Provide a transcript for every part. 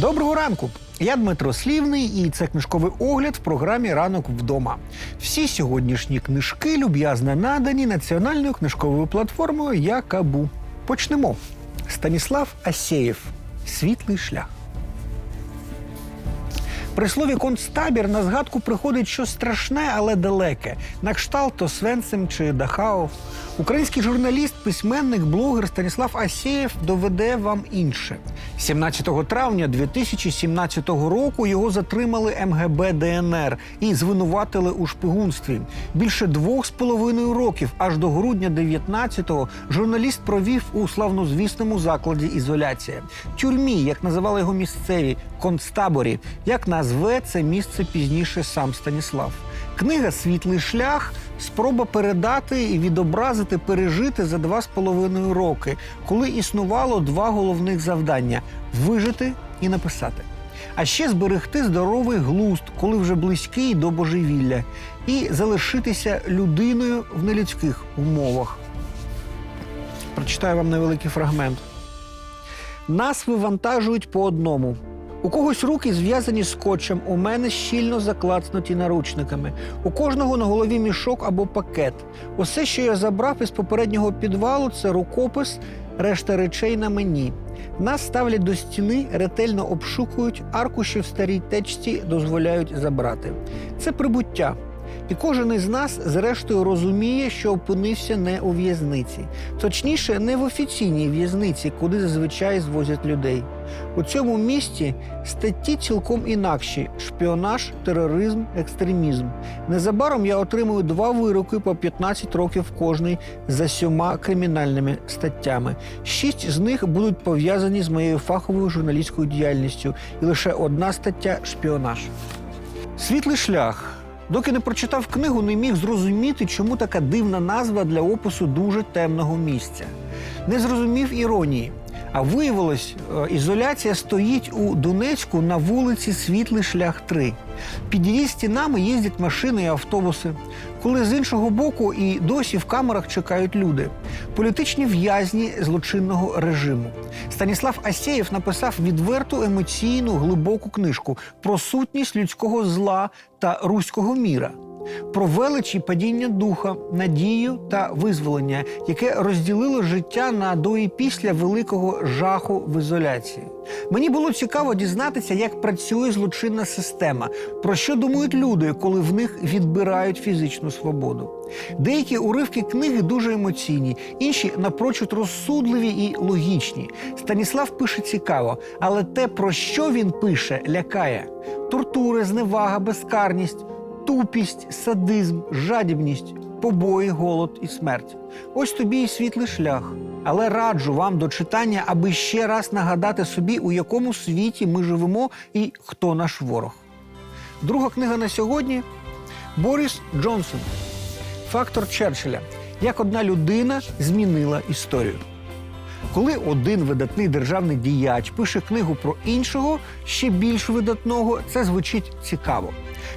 Доброго ранку! Я Дмитро Слівний, і це книжковий огляд в програмі Ранок вдома. Всі сьогоднішні книжки люб'язно надані національною книжковою платформою Якабу. Почнемо. Станіслав Асєєв Світлий шлях. При слові концтабір на згадку приходить щось страшне, але далеке. На кшталт то Свенцем чи Дахау. Український журналіст, письменник, блогер Станіслав Асєєв доведе вам інше. 17 травня 2017 року його затримали МГБ ДНР і звинуватили у шпигунстві. Більше двох з половиною років, аж до грудня 19-го, журналіст провів у славнозвісному закладі ізоляція. Тюрмі, як називали його місцеві, концтаборі, як назве це місце пізніше сам Станіслав. Книга Світлий шлях спроба передати і відобразити, пережити за два з половиною роки, коли існувало два головних завдання вижити і написати. А ще зберегти здоровий глузд, коли вже близький до божевілля, і залишитися людиною в нелюдських умовах. Прочитаю вам невеликий фрагмент. Нас вивантажують по одному. У когось руки зв'язані скотчем, у мене щільно заклацнуті наручниками. У кожного на голові мішок або пакет. Усе, що я забрав із попереднього підвалу, це рукопис, решта речей на мені. Нас ставлять до стіни, ретельно обшукують, аркуші в старій течці дозволяють забрати. Це прибуття. І кожен із нас, зрештою, розуміє, що опинився не у в'язниці, точніше, не в офіційній в'язниці, куди зазвичай звозять людей. У цьому місті статті цілком інакші: шпіонаж, тероризм, екстремізм. Незабаром я отримую два вироки по 15 років кожний за сьома кримінальними статтями. Шість з них будуть пов'язані з моєю фаховою журналістською діяльністю, і лише одна стаття шпіонаж. Світлий шлях. Доки не прочитав книгу, не міг зрозуміти, чому така дивна назва для опису дуже темного місця. Не зрозумів іронії. А виявилось, е, ізоляція стоїть у Донецьку на вулиці Світлий шлях 3. Під її стінами їздять машини і автобуси. Коли з іншого боку і досі в камерах чекають люди, політичні в'язні злочинного режиму. Станіслав Асєєв написав відверту емоційну глибоку книжку про сутність людського зла та руського міра. Про велич і падіння духа, надію та визволення, яке розділило життя на до і після великого жаху в ізоляції. Мені було цікаво дізнатися, як працює злочинна система, про що думають люди, коли в них відбирають фізичну свободу. Деякі уривки книги дуже емоційні, інші напрочуд розсудливі і логічні. Станіслав пише цікаво, але те, про що він пише, лякає: тортури, зневага, безкарність тупість, садизм, жадібність, побої, голод і смерть. Ось тобі і світлий шлях. Але раджу вам до читання, аби ще раз нагадати собі, у якому світі ми живемо і хто наш ворог. Друга книга на сьогодні Борис Джонсон. Фактор Черчилля. Як одна людина змінила історію. Коли один видатний державний діяч пише книгу про іншого, ще більш видатного, це звучить цікаво.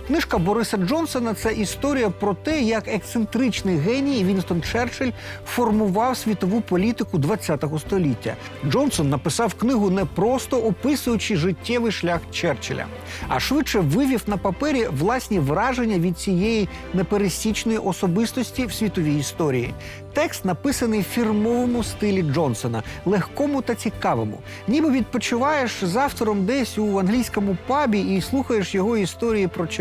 Книжка Бориса Джонсона це історія про те, як ексцентричний геній Вінстон Черчилль формував світову політику ХХ століття. Джонсон написав книгу не просто описуючи життєвий шлях Черчилля, а швидше вивів на папері власні враження від цієї непересічної особистості в світовій історії. Текст написаний в фірмовому стилі Джонсона, легкому та цікавому. Ніби відпочиваєш з автором десь у англійському пабі і слухаєш його історії про Черчилля.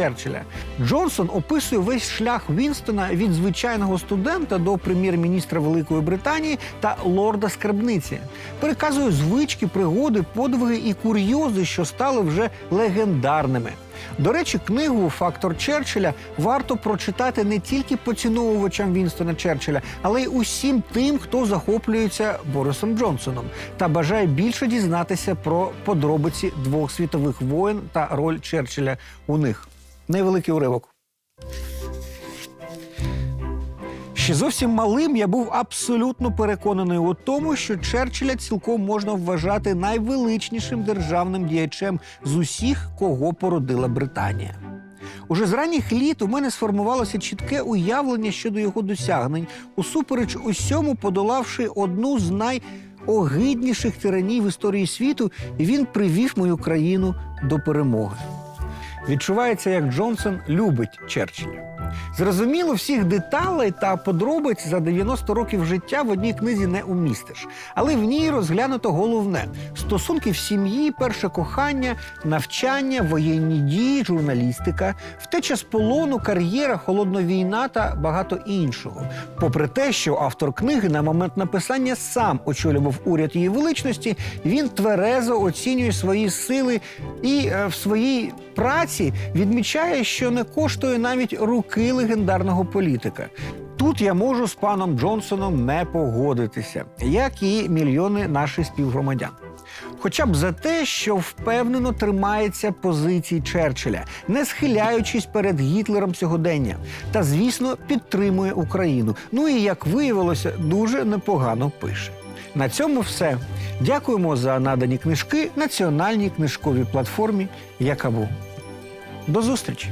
Джонсон описує весь шлях Вінстона від звичайного студента до прем'єр-міністра Великої Британії та лорда скарбниці. Переказує звички, пригоди, подвиги і курйози, що стали вже легендарними. До речі, книгу Фактор Черчилля варто прочитати не тільки поціновувачам Вінстона Черчилля, але й усім тим, хто захоплюється Борисом Джонсоном та бажає більше дізнатися про подробиці двох світових воєн та роль Черчилля у них. Невеликий уривок. Ще зовсім малим я був абсолютно переконаний у тому, що Черчилля цілком можна вважати найвеличнішим державним діячем з усіх, кого породила Британія. Уже з ранніх літ у мене сформувалося чітке уявлення щодо його досягнень, усупереч усьому подолавши одну з найогидніших тираній в історії світу, і він привів мою країну до перемоги. Відчувається, як Джонсон любить Черчилля. Зрозуміло, всіх деталей та подробиць за 90 років життя в одній книзі не умістиш. Але в ній розглянуто головне: стосунки в сім'ї, перше кохання, навчання, воєнні дії, журналістика, втеча з полону, кар'єра, холодна війна та багато іншого. Попри те, що автор книги на момент написання сам очолював уряд її величності, він тверезо оцінює свої сили і е, в своїй праці відмічає, що не коштує навіть руки легендарного політика. Тут я можу з паном Джонсоном не погодитися, як і мільйони наших співгромадян. Хоча б за те, що впевнено тримається позицій Черчилля, не схиляючись перед Гітлером сьогодення, та звісно підтримує Україну. Ну і як виявилося, дуже непогано пише. На цьому все. Дякуємо за надані книжки національній книжковій платформі Якабу. До зустрічі!